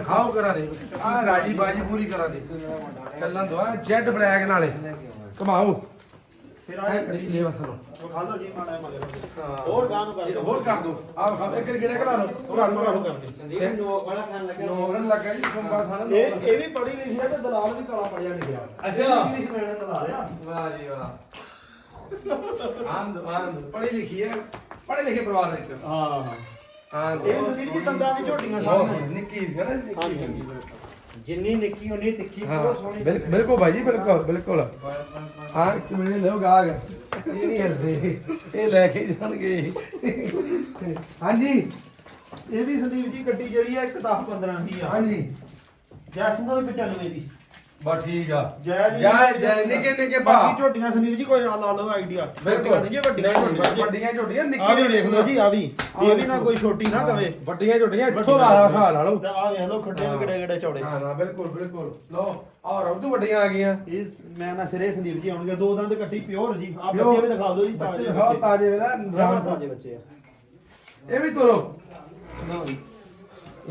ਖਾਓ ਕਰਾ ਦੇ। ਆ ਰਾਜੀ ਬਾਜੀ ਪੂਰੀ ਕਰਾ ਦੇ। ਚੱਲਣ ਦੋ ਜੈਡ ਬਲੈਕ ਨਾਲੇ। ਕਮਾਓ। ਇਹ ਖੜੀ ਲੈ ਬਸ ਲੋ ਵਿਖਾ ਲਓ ਜੀ ਮਾੜਾ ਮਗਰ। ਹੋਰ ਗਾਂ ਨੂੰ ਕਰ ਦਿਓ। ਹੋਰ ਕਰ ਦੋ ਆ ਖਾ ਇੱਕ ਕਿਹੜੇ ਘੜਾ ਲੋ ਘੜਾ ਲੋ ਘੜਾ ਲੋ ਕਰਕੇ। ਸੰਦੀਪ ਨੋਕ ਵਾਲਾ ਖਾਣ ਲੱਗਿਆ। ਨੋਰਨ ਲੱਗਾ ਜੀ ਸੁੰਬਾ ਖਾਣਾ ਇਹ ਇਹ ਵੀ ਪੜ੍ਹੀ ਲਿਖੀ ਹੈ ਤੇ ਦਲਾਲ ਵੀ ਕਾਲਾ ਪੜਿਆ ਲਿਖਿਆ। ਅੱਛਾ। ਇੰਗਲਿਸ਼ ਮੈਨੇ ਦਲਾਲ ਆ। ਵਾਹ ਜੀ ਵਾਹ। ਆਂਦ ਆਂਦ ਪੜ੍ਹੀ ਲਿਖੀ ਹੈ। ਪੜ੍ਹੇ ਲਿਖੇ ਪਰਿਵਾਰ ਵਿੱਚ। ਹਾਂ। ਹਾਂ ਇਹ ਸੰਦੀਪ ਜੀ ਦੰਦਾਂ ਦੀ ਝੋਟੀਆਂ ਸਾਰੀਆਂ ਨਿੱਕੀ ਸੀ ਨਾ ਨਿੱਕੀ ਚੰਗੀ ਜਿੰਨੀ ਨਿੱਕੀ ਉਨੀ ਤਿੱਖੀ ਬਹੁਤ ਸੋਹਣੀ ਬਿਲਕੁਲ ਬਿਲਕੁਲ ਭਾਈ ਜੀ ਬਿਲਕੁਲ ਬਿਲਕੁਲ। ਹਾਂ ਚਮੜੇ ਲਿਓ ਗਾਗ ਇਹ ਨਹੀਂ ਹਿਲਦੇ। ਇਹ ਲੈ ਕੇ ਜਾਣਗੇ। ਹਾਂਜੀ। ਇਹ ਵੀ ਸੰਦੀਪ ਜੀ ਗੱਡੀ ਜਿਹੜੀ ਆ ਇੱਕ 10 15 ਦੀ ਆ। ਹਾਂਜੀ। ਜੈਸਨ ਵੀ 95 ਦੀ। ਬਾ ਠੀਕ ਆ। ਜੈ ਜੀ। ਜੈ ਜੈ ਨਿੱਕੇ ਨਿੱਕੇ ਭਾ। ਬਾਕੀ ਝੋਟੀਆਂ ਸੰਦੀਪ ਜੀ ਕੋਈ ਆ ਲਾ ਲਓ ਆਈਡੀਆ ਬਿਲਕੁਲ। ਨਹੀਂ ਜੀ ਵੱਡੀਆਂ ਨਹੀਂ, ਝੋਟੀਆਂ। ਜੀ। ਵੱਡੀਆਂ ਝੋਟੀਆਂ ਆ ਨਿੱਕੀਆਂ ਵੀ ਵੇਖ ਲਓ ਜੀ ਆ ਵੀ। ਇਹ ਵੀ ਨਾ ਕੋਈ ਛੋਟੀ ਨਾ ਕਵੇ। ਵੱਡੀਆਂ ਝੋਟੀਆਂ ਇੱਥੋਂ ਵਾਲਾ ਹਾਲ ਲਾ ਲਓ। ਤੇ ਆ ਵੇਖ ਲਓ ਖੱਡੇ ਵੀ ਕਿਹੜੇ ਕਿਹੜੇ ਚੌੜੇ। ਹਾਂ ਨਾ ਬਿਲਕੁਲ ਬਿਲਕੁਲ। ਲਓ ਔਰ ਉਦੋਂ ਵੱਡੀਆਂ ਆ ਗਈਆਂ। ਇਹ ਮੈਂ ਨਾ ਸਿਰੇ ਸੰਦੀਪ ਜੀ ਆਉਣਗੇ ਦੋ ਦੰਦ ਕੱਟੀ ਪਿਓਰ ਜੀ। ਆ। ਬੱਚੇ ਵੀ ਦਿਖਾ ਦਿਓ ਜੀ ਬੱਚੇ ਹਾਂ ਤਾਜੇ ਵੇਲਾ ਜਮਾਂ ਤਾਜ਼ੇ ਬੱਚੇ ਆ। ਇਹ ਵੀ ਤੋਰੋ। ਲਓ ਜੀ।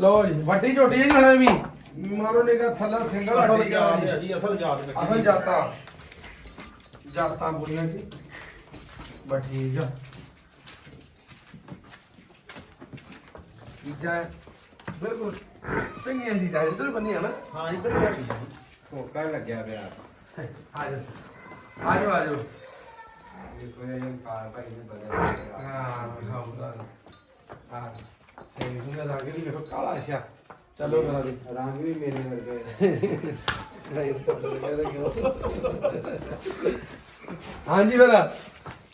ਲਓ ਜੀ ਵੱਡੀ ਝੋਟੀ ਹੈ ਜੀ ਹੁਣ ਇਹ ਵੀ। ਮਾਰੋ ਨਿਕਾ ਥੱਲਾ ਸਿੰਗਲ ਅਸਲ ਜਾਤ ਕਰ ਹੈ ਜੀ ਅਸਲ ਜਾਤ ਕੱਟੀ ਅਸਲ ਜਾਤਾ। ਜਾਤਾਂ ਬੁਲੀਆਂ ਜੀ। ਆ। ਤੀਜਾ ਹੈ। ਬਿਲਕੁਲ ਚੰਗੀਆਂ ਜੀ ਚਾਹੀਦੀ ਇਧਰ ਬੰਨੀ ਆ ਨਾ। ਹਾਂ ਇੱਧਰ ਜੀ। ਧੋਕਾ ਲੱਗਿਆ ਪਿਆ? ਆ ਜਾ ਆ ਜਾ ਆ ਜਾ ਇਹ ਕੋਈ ਓੰਕਾਰ ਭਾਈ ਨੇ ਬਦਲ ਹਾਂ ਖਾਉਂਦਾ ਆ ਸਹੀ ਸੁਣਿਆ ਲੱਗੇ ਵੀ ਵੇਖੋ ਕਾਲਾ ਸ਼ਾ। ਚਲੋ ਮੇਰਾ ਵੀ ਰੰਗ ਵੀ ਮੇਰੇ ਵਰਗੇ ਹਾਂਜੀ ਫਿਰ।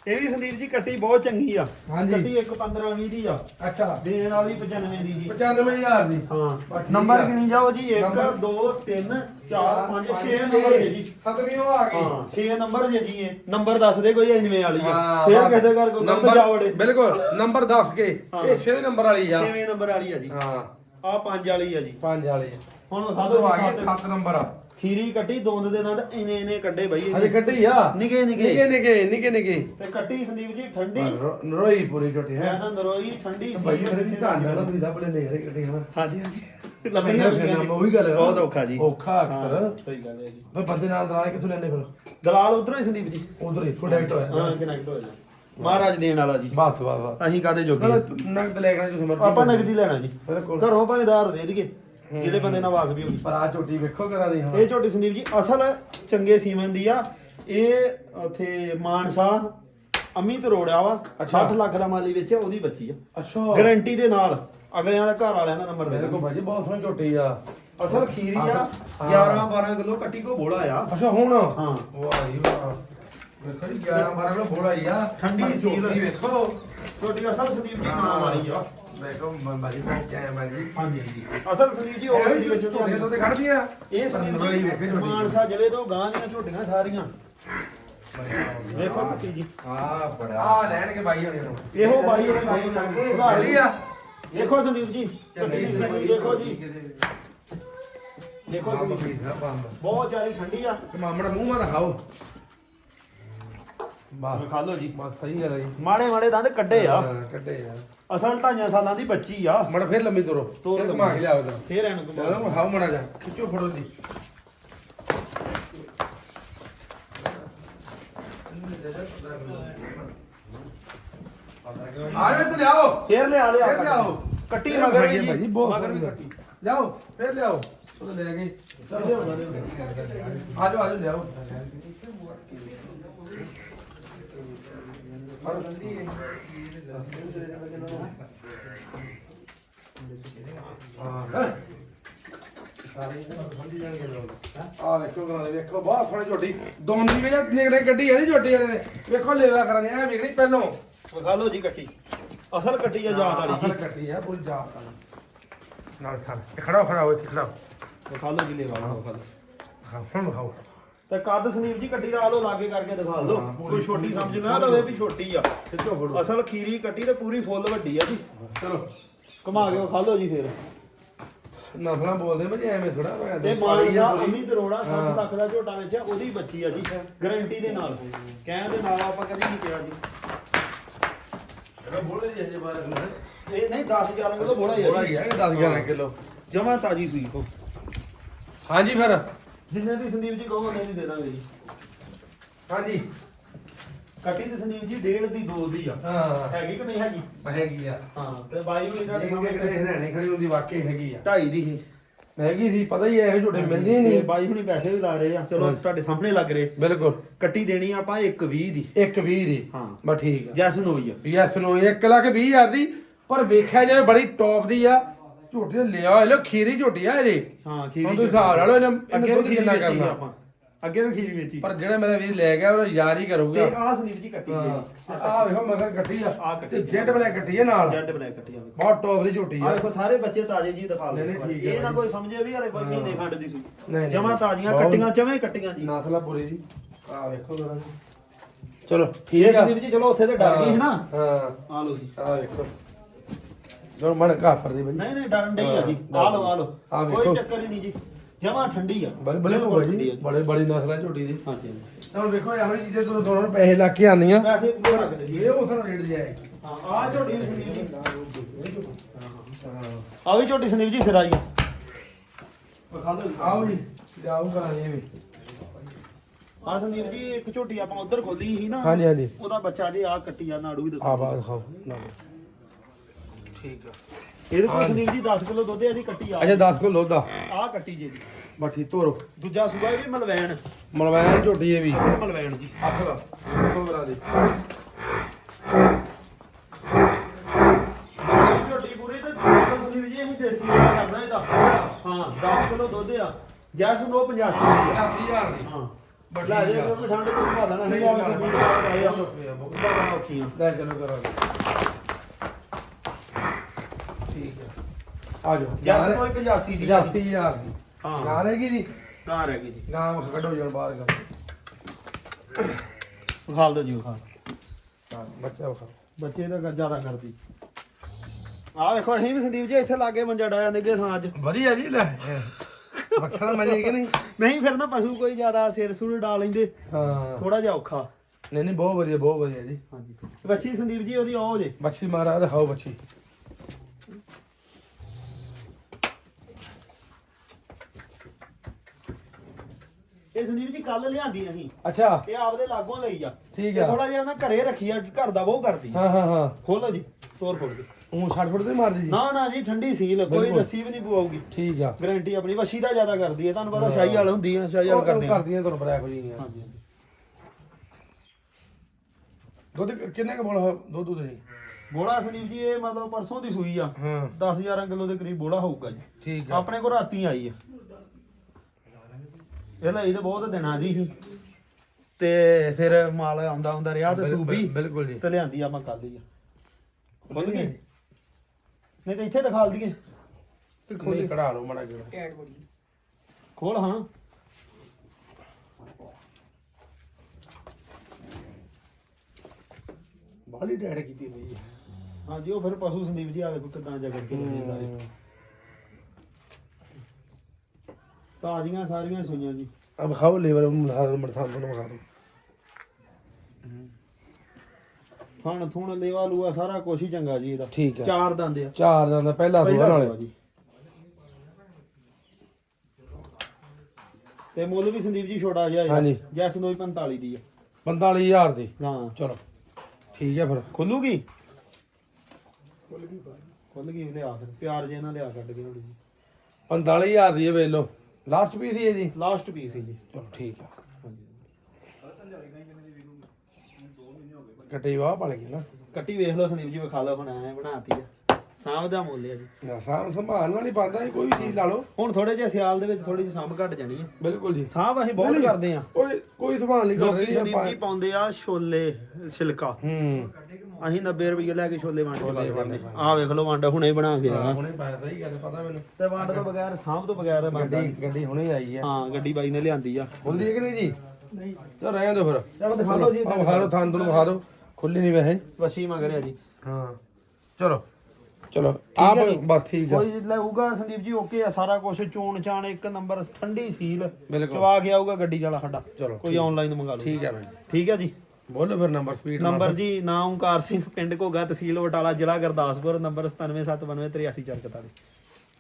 ਇਹ ਵੀ ਸੰਦੀਪ ਜੀ ਕੱਟੀ ਬਹੁਤ ਚੰਗੀ ਆ। ਹਾਂਜੀ। ਕੱਟੀ ਇੱਕ 15 20 ਦੀ ਆ। ਅੱਛਾ। ਦੇਣ ਵਾਲੀ 95 ਦੀ ਜੀ। 95000 ਦੀ। ਹਾਂ। ਬਸ ਠੀਕ ਨੰਬਰ। ਗਿਣੀ ਜਾਓ ਜੀ 1 ਨੰਬਰ- 2 3 4 5 6 ਨੰਬਰ ਜੇ ਜੀ। ਸਤਵੀਂ ਉਹ ਆ ਗਈ। ਹਾਂ 6 ਨੰਬਰ ਜੇ ਜੀ ਇਹ। ਨੰਬਰ ਦੱਸ ਦੇ ਕੋਈ ਐਨਵੇਂ ਵਾਲੀ ਆ। ਫੇਰ। ਕਿਸੇ ਘਰ ਕੋਈ ਗਲਤ ਨੰਬਰ- ਜਾ ਵੜੇ ਬਿਲਕੁਲ ਨੰਬਰ ਦੱਸ ਕੇ। ਹਾਂ। ਇਹ 6 ਨੰਬਰ ਵਾਲੀ ਆ। 6ਵੇਂ ਨੰਬਰ ਵਾਲੀ ਆ ਜੀ। ਹਾਂ। ਆ 5 ਵਾਲੀ ਆ ਜੀ। ਪੰਜ ਵਾਲੀ ਹੁਣ ਵਿਖਾ ਦੋ ਦਿਓ ਆ ਜੀ ਗਈ ਸੱਤ 7 ਨੰਬਰ ਆ। ਖੀਰੀ ਕੱਟੀ ਦੋਂਦ ਦੇ ਨਾਲ ਇਨੇ ਇਨੇ ਕੱਢੇ ਬਈ ਹਜੇ ਕੱਢੀ ਆ? ਨਿੱਕੇ ਨਿੱਕੇ। ਨਿੱਕੇ ਨਿੱਕੇ ਨਿੱਕੇ ਨਿੱਕੇ। ਤੇ ਕੱਟੀ ਸੰਦੀਪ ਜੀ ਠੰਡੀ। ਨਰੋਈ ਪੂਰੀ ਝੋਟੀ ਮੈਂ ਹੈ ਤਾਂ ਨਰੋਈ ਠੰਡੀ ਭਾਈ ਫਿਰ ਵੀ ਧੰਨ ਨਾਲ ਤੁਸੀਂ ਲੱਭ ਲੈ ਲੈ ਰਹੇ ਕੱਢੀ ਹਨਾ ਹਾਂਜੀ ਹਾਂਜੀ। ਲੱਭਣੀ ਫਿਰ ਉਹੀ ਗੱਲ ਹੈ ਬਹੁਤ ਔਖਾ ਜੀ। ਔਖਾ ਅਕਸਰ। ਸਹੀ ਗੱਲ ਹੈ ਜੀ। ਫਿਰ ਬੰਦੇ ਨਾਲ ਦਲਾਲ ਕਿਥੋਂ ਲੈਣੇ ਫਿਰ? ਦਲਾਲ ਉਧਰੋਂ ਹੀ ਸੰਦੀਪ ਜੀ। ਉਧਰ ਹੀ ਕੰਟੈਕਟ ਹੋਇਆ। ਹਾਂ ਕਨੈਕਟ ਹੋ ਮਹਾਰਾਜ ਦੇਣ ਵਾਲਾ ਜੀ। ਬਸ ਬਸ ਬਸ। ਅਸੀਂ ਕਾਦੇ ਜੋਗੇ ਨਗਦ ਲੈ ਕੇ ਤੁਸੀਂ ਮਰਜ਼ੀ ਆਪਾਂ ਨਗਦੀ ਲੈਣਾ ਜੀ। ਬਿਲਕੁਲ। ਘਰੋਂ ਭਾਵੇਂ ਉਧਾਰ ਦੇ ਦਈਏ ਜਿਹੜੇ ਬੰਦੇ ਨਾਲ ਵਾਕ ਵੀ ਹੋਗੀ ਪਰ ਆ ਝੋਟੀ ਵੇਖੋ ਕਰਾ ਦੀ ਹੁਣ। ਇਹ ਝੋਟੀ ਸੰਦੀਪ ਜੀ ਅਸਲ ਚੰਗੇ ਸੀਮਨ ਦੀ ਆ। ਇਹ ਉਥੇ ਮਾਨਸਾ ਅਮਿਤ ਰੋੜਿਆ ਵਾ। ਅੱਛਾ। 60 ਲੱਖ ਦਾ ਮਾਲੀ ਵਿੱਚ ਉਹਦੀ ਬੱਚੀ ਆ। ਅੱਛਾ। ਗਾਰੰਟੀ ਦੇ ਨਾਲ ਅਗਲਿਆਂ ਦਾ ਘਰ ਵਾਲਿਆਂ ਦਾ ਨੰਬਰ ਦੇ ਦੇਣਾ ਭਾਜੀ ਬਹੁਤ ਸੋਹਣੀ ਝੋਟੀ ਆ। ਅਸਲ ਖੀਰੀ ਆ ਹਾਂ। 11 12 ਕਿਲੋ ਕੱਟੀ ਕੋ ਬੋਲਾ ਆ। ਅੱਛਾ ਹੁਣ? ਹਾਂ। ਵਾਹ ਜੀ ਵਾਹ। ਵੇਖੋ ਜੀ 11 12 ਕਿਲੋ ਬੋਲਾ ਹੀ ਆ। ਠੰਡੀ ਪਰ ਸੀਲ। ਝੋਟੀ ਵੇਖੋ। ਝੋਟੀ ਅਸਲ ਸੰਦੀਪ ਜੀ ਨਾਮ ਵਾਲੀ ਆ। ਵੇਖੋ ਮੈਂ ਭਾਜੀ ਬਹੁਤ ਕੈਮ ਆ ਜੀ। ਹਾਂਜੀ ਹਾਂਜੀ। ਅਸਲ ਸੰਦੀਪ ਜੀ ਉਹ ਇਹ ਜਿਹੜੀ ਵਿੱਚ ਝੋਟੀਆਂ ਤੋਂ ਤੇ ਖੜਦੀਆਂ ਇਹ ਸੰਦੀਪ ਨਰੋਈ ਜੀ ਵੇਖੇ ਝੋਟੀ ਮਾਨਸਾ ਜ਼ਿਲ੍ਹੇ ਤੋਂ ਗਾਂ ਦੀਆਂ ਝੋਟੀਆਂ ਸਾਰੀਆਂ। ਵੇਖੋ ਕੱਟੀ ਜੀ। ਆ ਬੜਾ। ਆ ਲੈਣਗੇ ਬਾਈ ਹੋਣੀ ਨੂੰ। ਇਹੋ ਬਾਈ ਉਹ ਬਾਈ ਸੁਧਾਰ ਚੱਲੀ ਆ ਦੇਖੋ ਸੰਦੀਪ ਜੀ ਦੇਖੋ ਜੀ। ਦੇਖੋ ਸੰਦੀਪ ਬਹੁਤ ਜ਼ਿਆਦਾ ਠੰਡੀ ਆ। ਤੇ ਮਾਮੜਾ ਮੂੰਹ ਮਾ ਦਿਖਾਓ। ਬਸ ਖਾ ਲਓ ਜੀ। ਬਸ ਸਹੀ ਗੱਲ ਆ ਜੀ। ਮਾੜੇ ਮਾੜੇ ਦੰਦ ਕੱਢੇ ਆ। ਹਾਂ, ਕੱਢੇ ਆ। ਅਸਲ ਢਾਈਆਂ ਸਾਲਾਂ ਦੀ ਬੱਚੀ ਆ। ਮੜ ਫਿਰ ਲੰਮੀ ਤੁਰੋ। ਤੁਰ ਫਿਰ। ਘੁਮਾ ਕੇ ਲਿਆਓ ਇਧਰ ਫੇਰ ਇਹਨੂੰ ਘੁਮਾ। ਚਲੋ ਹਾਉ ਮੜਾ ਜਾ ਖਿੱਚੋ ਫੜੋ ਦੀ ਆਰੇ ਤੇ ਲਿਆਓ। ਫੇਰ ਲਿਆ ਲਿਆ। ਫਿਰ ਲਿਆਓ। ਕੱਟੀ ਮਗਰ ਵੀ ਭਾਜੀ ਜੀ ਬਹੁਤ ਮਗਰ ਵੀ ਸੋਹਣੀ ਕੱਟੀ। ਲਿਆਓ ਫਿਰ ਲਿਆਓ। ਉਹ ਲੈ ਗਏ। ਹੁੰਦਾ। ਆਜੋ ਆਜੋ ਲਿਆਓ। ਹਾਂ ਆ ਵੇਖੋ ਕਰਾ ਵੇਖੋ ਬਹੁਤ ਸੋਹਣੀ ਝੋਟੀ। ਦੋਂਦੀ ਵੇ ਨਿਕਲੇ ਗੱਡੀ ਹੈ ਨੀ ਝੋਟੀ ਵਾਲੇ ਨੇ ਵੇਖੋ ਲੇਵਾ ਕਰਾਂਗੇ ਐ ਵੇਖਣੀ ਪਹਿਲੋਂ। ਵਿਖਾ ਲਓ ਜੀ ਕੱਟੀ। ਅਸਲ ਕੱਟੀ ਆ ਜਾਤ ਵਾਲੀ ਅਸਲ ਜੀ ਕੱਟੀ ਹੈ ਪੂਰੀ ਜਾਤ ਵਾਲੀ। ਨਾਲ ਥਾਂ ਖੜਾ ਖੜਾ ਹੋਏ ਖੜਾ ਵਿਖਾ ਲਓ ਜੀ ਲੈਵਾ ਲਓ, ਵਿਖਾ ਲਓ। ਹਾਂ ਹੁਣ ਖਾਓ ਤੇ ਕੱਦ ਸੰਦੀਪ ਜੀ ਕੱਟੀ ਦਾ ਆ ਲੋ ਲਾਗੇ ਕਰਕੇ ਦਿਖਾ ਪੂਰੀ- ਕੋਈ ਛੋਟੀ ਸਮਝ ਨਾ ਲਵੇ ਵੀ ਛੋਟੀ ਆ। ਖਿੱਚੋ ਫੜੋ। ਅਸਲ ਖੀਰੀ ਕੱਟੀ ਤੇ ਪੂਰੀ ਫੁੱਲ ਵੱਡੀ ਆ ਜੀ। ਚਲੋ। ਘੁਮਾ ਕੇ ਵਿਖਾ ਲਓ ਜੀ ਫੇਰ। ਨਸਲਾਂ ਬੋਲਦੇ ਭਾਜੀ ਐਵੇਂ ਥੋੜਾ ਮੈਂ ਤੇ ਮਾਨਸਾ ਅਮਿਤ ਰੋੜਾ ਹਾਂ। 7 ਲੱਖ ਦਾ ਝੋਟਾ ਵਿੱਚ ਆ, ਉਹਦੀ ਬੱਚੀ ਆ ਜੀ। ਗਾਰੰਟੀ ਦੇ ਨਾਲ। ਕਹਿਣ ਦੇ ਨਾਲ ਆਪਾਂ ਕਦੀ ਨਹੀਂ ਕਿਹਾ ਜੀ। ਬੋਲੇ ਜੀ ਅਜੇ ਬਾਰੇ ਸੁਣ ਇਹ ਨਹੀਂ 10 11 ਕਿਲੋ ਬੋੜਾ ਹੀ ਬੋਲਾ ਆ ਹੀ ਜੀ ਹੈ। 10 11 ਕਿਲੋ। ਜਮਾ ਤਾਜੀ ਸੂਈ। ਕੋ ਹਾਂਜੀ ਫਿਰ। ਜਿੰਨੇ ਦੀ ਸੰਦੀਪ ਜੀ ਕਹੋ ਉਹਨੇ ਦੀ ਦੇ ਦਾਂਗੇ ਜੀ। ਹਾਂਜੀ। ਕੱਟੀ ਤੇ ਸੰਦੀਪ ਜੀ ਡੇਢ ਦੀ ਦੋ ਦੀ ਆ। ਹਾਂ। ਹੈਗੀ ਕਿ ਨਹੀਂ ਹੈਗੀ? ਹੈਗੀ ਆ। ਹਾਂ ਤੇ ਬਾਈ ਵੀ ਤੁਹਾਡੇ ਇਹ ਕਿਹੜੇ ਹਰਿਆਣੇ ਖੜੀ ਹੁੰਦੀ ਵਾਕਈ ਹੈਗੀ ਆ। ਢਾਈ ਦੀ ਸੀ। ਹੈਗੀ ਸੀ ਪਤਾ ਹੀ ਇਹ ਝੋਟੇ ਮਿਲਦੇ ਨਹੀਂ। ਬਾਈ ਹੁਣੀ ਪੈਸੇ ਵੀ ਲਾ ਰਹੇ ਆ। ਚਲੋ ਤੁਹਾਡੇ ਸਾਹਮਣੇ ਲੱਗ ਰਹੇ। ਬਿਲਕੁਲ। ਕੱਟੀ ਦੇਣੀ ਆ ਆਪਾਂ 120 ਦੀ। ਇੱਕ 20 ਦੀ। ਹਾਂ। ਬਸ ਠੀਕ ਆ। ਜੈਸਨ ਹੋਈ ਆ। ਯੈਸ ਨੂੰ 1 ਲੱਖ 20 ਹਜ਼ਾਰ ਦੀ। ਪਰ ਵੇਖਿਆ ਜਾਵੇ ਬੜੀ ਟੌਪ ਦੀ ਆ। ਝੋਟੀ ਤੇ ਲਿਆ ਲੋ ਖੀਰੀ ਝੋਟੀ ਆ ਇਹਦੇ। ਹਾਂ ਖੀਰੀ ਹੁਣ ਤੁਸੀਂ ਹਿਸਾਬ ਲਾ ਲਓ ਇਹਨੇ ਅੱਗੇ ਵੀ ਖੀਰੀ ਵੇਚੀ ਆ ਆਪਾਂ। ਅੱਗੇ ਵੀ ਖੀਰੀ ਵੇਚੀ। ਪਰ ਜਿਹੜਾ ਮੇਰਾ ਵੀਰ ਲੈ ਗਿਆ ਉਹ ਯਾਰ ਹੀ ਤੇ ਕਰੂਗਾ ਆਹ ਸੰਦੀਪ ਜੀ ਕੱਟੀ ਜੀ ਆ। ਵੇਖੋ ਮਗਰ ਕੱਟੀ ਆ। ਆਹ ਕੱਟੀ ਤੇ ਜੈਟ ਬਲੈਕ ਕੱਟੀ ਆ ਨਾਲ। ਜੈਡ ਬਲੈਕ ਕੱਟੀ ਆ। ਬਹੁਤ ਟੌਪ ਦੀ ਝੋਟੀ ਆ। ਆ ਵੇਖੋ ਸਾਰੇ ਬੱਚੇ ਤਾਜ਼ੇ ਜੀ ਦਿਖਾ ਦੇ ਇਹ ਨਾ। ਕੋਈ ਸਮਝੇ ਵੀ ਹਰੇ ਕੋਈ ਮਹੀਨੇ ਖੰਡ ਦੀ ਨਹੀਂ। ਜਮਾ ਤਾਜ਼ੀਆਂ ਕੱਟੀਆਂ ਚਵੇਂ ਕੱਟੀਆਂ ਜੀ। ਨਾਸਲਾ ਪੂਰੀ ਦੀ ਆ ਵੇਖੋ ਜਰਾ ਚਲੋ ਠੀਕ ਆ। ਸੰਦੀਪ ਜੀ ਚਲੋ ਉੱਥੇ ਤੇ ਡਰ ਗਈ ਹੈ ਨਾ। ਹਾਂ। ਆ ਲਓ ਜੀ। ਆ ਵੇਖੋ। ਜੋ ਮਣ ਘਾਪਰ ਦੀ ਬਈ। ਨਹੀਂ ਨਹੀਂ ਡਰਨ ਡਈ ਆ ਜੀ। ਆ ਲਓ ਆ ਲਓ। ਵੇਖੋ। ਕੋਈ ਚੱਕਰ ਹੀ ਨਹੀਂ ਜੀ। ਜਮਾ ਠੰਡੀ ਆ। ਬੜੇ ਬੜੇ ਬਿਲਕੁਲ ਭਾਈ ਠੰਡੀ ਜੀ। ਆ ਬੜੇ ਬੜੀ ਨਸਲਾਂ ਝੋਟੀ ਦੀ। ਹਾਂਜੀ ਹਾਂਜੀ। ਹੁਣ ਵੇਖੋ ਇਹੋ ਜਿਹੀ ਚੀਜ਼ਾਂ ਤੁਹਾਨੂੰ ਦੋਨਾਂ ਨੂੰ ਪੈਸੇ ਲੱਗ ਕੇ ਆਉਂਦੀਆਂ ਵੈਸੇ ਪੂਰਾ ਰੱਖਦੇ ਜੀ। ਇਹ ਉਸ ਨਾਲ ਰੇਟ ਜਾਏ ਹਾਂ ਆ ਝੋਟੀ ਵੀ ਸੰਦੀਪ ਜੀ। ਆ ਵੀ ਝੋਟੀ ਸੰਦੀਪ ਜੀ ਸਿਰਾਈ ਆ ਵਿਖਾ ਦਿਓ ਜੀ। ਆਓ ਜੀ ਕਰਾਂਗੇ ਇਹ ਵੀ ਆ ਸੰਦੀਪ ਜੀ ਇੱਕ ਝੋਟੀ ਆਪਾਂ ਉਧਰ ਖੋਲੀ ਸੀ ਨਾ ਹਾਂਜੀ ਹਾਂਜੀ। ਉਹਦਾ ਬੱਚਾ ਜੀ ਆ ਕੱਟੀ ਆ ਨਾੜੂ ਵੀ ਆ ਦੱਸੋ ਬਾਤ ਖਾਓ ਨਾ। ਠੀਕ ਆ। ਇਹਦੇ ਕੋਲ ਸੰਦੀਪ ਜੀ 10 ਕਿਲੋ ਦੁੱਧ ਇਹਦੀ ਕੱਟੀ ਆ। ਅੱਛਾ 10 ਕਿਲੋ ਦਾ ਆ। ਕੱਟੀ ਜੀ ਇਹਦੀ। ਬਾਠੀ ਤੋਰੋ ਦੂਜਾ ਸੂਆ ਇਹ ਵੀ ਮਲਵੈਣ। ਮਲਵੈਨ ਝੋਟੀ ਇਹ ਵੀ। ਅਸਲ ਮਲਵੈਣ ਜੀ। ਅਸਲ ਤੋਂ ਬਰਾ ਦੀ। ਝੋਟੀ ਪੂਰੀ ਤੇ ਦੁੱਧ ਸੰਦੀਪ ਜੀ ਅਸੀਂ ਦੇਸੀ ਵਾਲਾ ਕਰਨਾ ਇਹਦਾ। ਹਾਂ 10 ਕਿਲੋ ਦੁੱਧ ਆ। ਜੈਸ ਨੂੰ 85 ਦੀ ਆ। 80000 ਦੀ। ਹਾਂ। ਲੈ ਜੇ ਕਿਉਂਕਿ ਠੰਡ ਤੋਂ ਸੰਭਾਲਣਾ ਨਹੀਂ ਆਵੇ ਕੋਈ ਬੂਟ ਲਾ ਆਏ ਆ। ਸੰਭਾਲਣਾ ਔਖੀਆਂ ਲੈ ਚਲੋ ਕਰਾਂਗੇ ਆ ਜਾਓ ਜੈਸ ਨੂੰ 85 ਦੀ ਆ ਜੀ। 80000 ਦੀ। ਹਾਂ। ਨਾ ਰਹੇਗੀ ਜੀ? ਕਾਂ ਰਹਿ ਗਈ ਜੀ। ਨਾਮ ਕੱਢੋ ਜਣ ਬਾਹਰ ਕਰ ਵਿਖਾਲ ਦਿਓ ਜੀ ਵਿਖਾਲ ਹਾਂ ਬੱਚਾ ਵਿਖਾ। ਬੱਚੇ ਦਾ ਜ਼ਿਆਦਾ ਕਰਦੀ। ਆ ਵੇਖੋ ਅਸੀਂ ਵੀ ਸੰਦੀਪ ਜੀ ਇੱਥੇ ਲਾਗੇ ਮੰਜਾ ਡਾਇਆ ਨੇਗੇ ਥਾਂ ਅੱਜ। ਵਧੀਆ ਜੀ ਲੈ। ਵੱਖਰਾ ਮਜ਼ੇ ਕਿ ਨਹੀਂ? ਨਹੀਂ ਫਿਰ ਨਾ ਪਸ਼ੂ ਕੋਈ ਜ਼ਿਆਦਾ ਸਿਰ ਸੁਰ ਡਾ ਲੈਂਦੇ। ਹਾਂ। ਥੋੜਾ ਜਿਹਾ ਔਖਾ। ਨਹੀਂ ਨਹੀਂ ਬਹੁਤ ਵਧੀਆ ਬਹੁਤ ਵਧੀਆ ਜੀ। ਹਾਂਜੀ। ਸੰਦੀਪ ਜੀ ਉਹਦੀ ਉਹ ਜੇ। ਬੱਚੀ ਮਾਰਾ ਦਿਖਾਓ ਬੱਚੀ। ਇਹ ਸੰਦੀਪ ਜੀ ਕੱਲ ਲਿਆਂਦੀ ਅਸੀਂ। ਅੱਛਾ। ਇਹ ਆਪਦੇ ਲਾਗੋਂ ਲਈ ਆ। ਠੀਕ ਆ। ਥੋੜਾ ਜਿਹਾ ਉਹਨਾਂ ਘਰੇ ਰੱਖੀ ਆ ਘਰ ਦਾ ਉਹ ਕਰਦੀ ਹਾਂ ਹਾਂ ਹਾਂ। ਖੋਲੋ ਜੀ ਤੋਰ ਫੋੜ ਕੇ। ਉਹ 60 ਫੁੱਟ ਤੇ ਮਾਰਦੀ ਜੀ? ਨਾ ਨਾ ਜੀ ਠੰਡੀ ਸੀਲ ਕੋਈ ਬਿਲਕੁਲ। ਰੱਸੀ ਵੀ ਨਹੀਂ ਪਵਾਉਗੀ। ਠੀਕ ਆ। ਗਾਰੰਟੀ ਆਪਣੀ ਵੱਛੀ ਦਾ ਜ਼ਿਆਦਾ ਕਰਦੀ ਹੈ ਤੁਹਾਨੂੰ ਪਤਾ ਸ਼ਾਹੀ ਵਾਲ ਹੁੰਦੀ ਆ ਸ਼ਾਹੀ ਵਾਲ ਕਰਦੇ ਆ। ਕਰਦੀਆਂ ਤੁਹਾਨੂੰ ਪਤਾ ਇਹੋ ਜਿਹੀਆਂ। ਹਾਂਜੀ ਹਾਂਜੀ। ਦੁੱਧ ਕਿੰਨੇ ਕ ਬੋਲ ਦੁੱਧ ਤੁਸੀਂ ਬੋਲਾ ਸੰਦੀਪ ਜੀ ਇਹ ਮਤਲਬ ਪਰਸੋਂ ਦੀ ਸੂਈ ਆ। ਹਾਂ। 10000 ਕਿਲੋ ਦੇ ਕਰੀਬ ਬੋਲਾ ਹੋਊਗਾ ਜੀ। ਠੀਕ ਆ। ਆਪਣੇ ਕੋਲ ਰਾਤੀ ਆਈ ਆ। ਇਹ ਲਈ ਤਾਂ ਬਹੁਤ ਦਿਨਾਂ ਦੀ ਸੀ। ਤੇ ਫਿਰ ਮਾਲ ਆਉਂਦਾ ਆਉਂਦਾ ਰਿਹਾ ਤੇ ਸੂਬੀ ਬਿਲਕੁਲ ਜੀ। ਤੇ ਲਿਆਂਦੀ ਆ ਮੈਂ ਕੱਲ ਹੀ ਆ। ਖੁੱਲ ਗਈ ਨਹੀਂ। ਤਾਂ ਇੱਥੇ ਦਿਖਾਲ ਦਈਏ। ਤੇ ਖੋਲ ਕਢਾ ਲਓ ਮੜਾ ਜਿਹੜਾ ਖੋਲ ਹਾਂ। ਬਾਲੀ ਡੈਡ ਕੀਤੀ ਬਈ ਹਾਂਜੀ ਉਹ ਫਿਰ ਪਸ਼ੂ ਸੰਦੀਪ ਜੀ ਆ ਵੇਖੋ ਕਿਦਾਂ ਜਗੜ ਕੇ ਲੱਗੇ ਸਾਰੇ। ਤਾਜ਼ੀਆਂ ਸਾਰੀਆਂ ਸੂਈਆਂ ਜੀ। ਅਬ ਖਾਓ ਲੇਵਲ ਮਰਥਾ ਮਰਥਾ ਨੂੰ ਖਾ ਦੋ ਥਣ ਥੁਣ ਲੇਵਾ ਲੂਆ ਸਾਰਾ ਹੀ ਚੰਗਾ ਜੀ ਇਹਦਾ। ਠੀਕ ਆ। ਚਾਰ ਦੰਦ ਆ। ਚਾਰ ਦਿਨ ਦਾ ਪਹਿਲਾ ਸੂਆ ਪਹਿਲਾ ਨਾਲੇ। ਸੂਆ ਜੀ। ਤੇ ਮੁੱਲ ਵੀ ਸੰਦੀਪ ਜੀ ਛੋਟਾ ਜਿਹਾ ਹਾਂਜੀ। ਜੈਸ ਨੂੰ 45 ਦੀ ਆ। 45000 ਦੀ। ਹਾਂ। ਚਲੋ। ਠੀਕ ਹੈ ਫਿਰ। ਖੁੱਲੂਗੀ? ਖੁੱਲ ਗਈ ਲਿਆ ਫਿਰ। ਪਿਆਰ ਜੇ ਨਾਲ ਲਿਆ ਕੱਢ ਕੇ ਥੋੜੀ ਜੀ 45000 ਦੀ ਇਹ ਵੇਚ ਲਓ। ਲਾਸਟ ਪੀਸ ਹੀ ਹੈ ਜੀ? ਲਾਸਟ ਪੀਸ ਹੀ ਜੀ। ਚਲੋ ਠੀਕ ਆ। ਕੱਟੀ ਵਾਹ ਪੜ ਗਈ ਨਾ। ਕੱਟੀ ਵੇਖ ਲਓ ਸੰਦੀਪ ਜੀ ਵਿਖਾ ਲਓ ਐ ਬਣਾਤੀ ਆ। ਸਾਂਭ ਦਾ ਮੁੱਲ ਆ ਜੀ। ਨਾ ਸਾਂਭ ਸੰਭਾਲ ਨਾਲ ਹੀ ਪਾਉਂਦਾ ਜੀ ਕੋਈ ਵੀ ਚੀਜ਼ ਲਾ ਲਓ। ਹੁਣ ਥੋੜੇ ਜਿਹਾ ਸਿਆਲ ਦੇ ਵਿੱਚ ਥੋੜੀ ਜਿਹੀ ਸਾਂਭ ਘਟ ਜਾਣੀ ਆ। ਬਿਲਕੁਲ ਜੀ। ਸਾਂਭ ਅਸੀਂ ਬਹੁਤ ਕਰਦੇ ਆ। ਕੋਈ ਕੋਈ ਸੰਭਾਲ ਨਹੀਂ ਕਰ ਲੋਕੀ ਸੰਦੀਪ ਜੀ ਪਾਉਂਦੇ ਆ ਛੋਲੇ ਛਿਲਕਾ। ਹੂੰ। ਅਸੀਂ 90 ਰੁਪਏ ਲੈ ਕੇ ਛੋਲੇ ਵੰਡ ਕੇ ਪਾਉਂਦੇ ਆ। ਵੇਖ ਲਓ ਵੰਡ ਹੁਣੇ ਬਣਾ ਕੇ ਆਇਆ ਹੁਣੇ ਪਾਇਆ ਸਹੀ ਗੱਲ ਪਤਾ ਮੈਨੂੰ। ਤੇ ਵੰਡ ਤੋਂ ਬਗੈਰ ਸਾਂਭ ਤੋਂ ਬਗੈਰ ਬਣਦਾ। ਗੱਡੀ ਗੱਡੀ ਹੁਣੇ ਆਈ ਹੈ। ਹਾਂ ਗੱਡੀ ਬਾਈ ਨੇ ਲਿਆਂਦੀ ਆ। ਖੁੱਲਦੀ ਹੈ ਕਿ ਨਹੀਂ ਜੀ? ਨਹੀਂ। ਚਲ ਰਹਿਣ ਦਿਓ ਫਿਰ। ਚਲੋ ਦਿਖਾ ਲਓ ਜੀ ਆਹ ਵਿਖਾ ਲਓ ਥਾਂ ਤੁਹਾਨੂੰ ਵਿਖਾ ਦਿਓ। ਖੁੱਲੀ ਨਹੀਂ ਵੈਸੇ। ਵਸੀ ਮਗਰ ਆ ਜੀ। ਹਾਂ। ਚਲੋ। ਚਲੋ ਆਪ ਹੈ ਜੀ? ਬਸ ਠੀਕ ਹੈ ਕੋਈ ਲਊਗਾ ਸੰਦੀਪ ਜੀ ਓਕੇ ਆ ਸਾਰਾ ਕੁਝ ਚੋਣ ਚਾਣ ਇੱਕ ਨੰਬਰ ਠੰਡੀ ਸੀਲ। ਬਿਲਕੁਲ। ਚਵਾ ਕੇ ਆਊਗਾ ਗੱਡੀ ਵਾਲਾ ਸਾਡਾ। ਚਲੋ, ਕੋਈ ਆਨਲਾਈਨ ਮੰਗਾ ਲਓ ਠੀਕ ਹੈ ਭਾਈ ਠੀਕ ਹੈ ਜੀ। ਬੋਲੋ ਫਿਰ ਨੰਬਰ ਸਪੀਡ ਨੰਬਰ ਜੀ ਨਾਮ ਓਮਕਾਰ ਸਿੰਘ ਪਿੰਡ ਘੋਗਾ ਤਹਿਸੀਲ ਬਟਾਲਾ ਜ਼ਿਲ੍ਹਾ ਗੁਰਦਾਸਪੁਰ ਨੰਬਰ 9779938444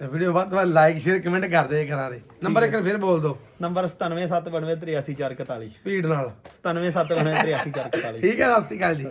ਤੇ ਵੀਡੀਓ ਵੱਧ ਤੋਂ ਵੱਧ ਲਾਈਕ ਸ਼ੇਅਰ ਕਮੈਂਟ ਕਰਦੇ ਕਰਾਂ ਦੇ। ਨੰਬਰ ਇੱਕ ਵਾਰ ਫਿਰ ਬੋਲ ਦਿਓ। ਨੰਬਰ 9779283441 ਸਪੀਡ ਨਾਲ। 9779283441 ਠੀਕ ਹੈ ਸਤਿ ਸ਼੍ਰੀ ਅਕਾਲ ਜੀ।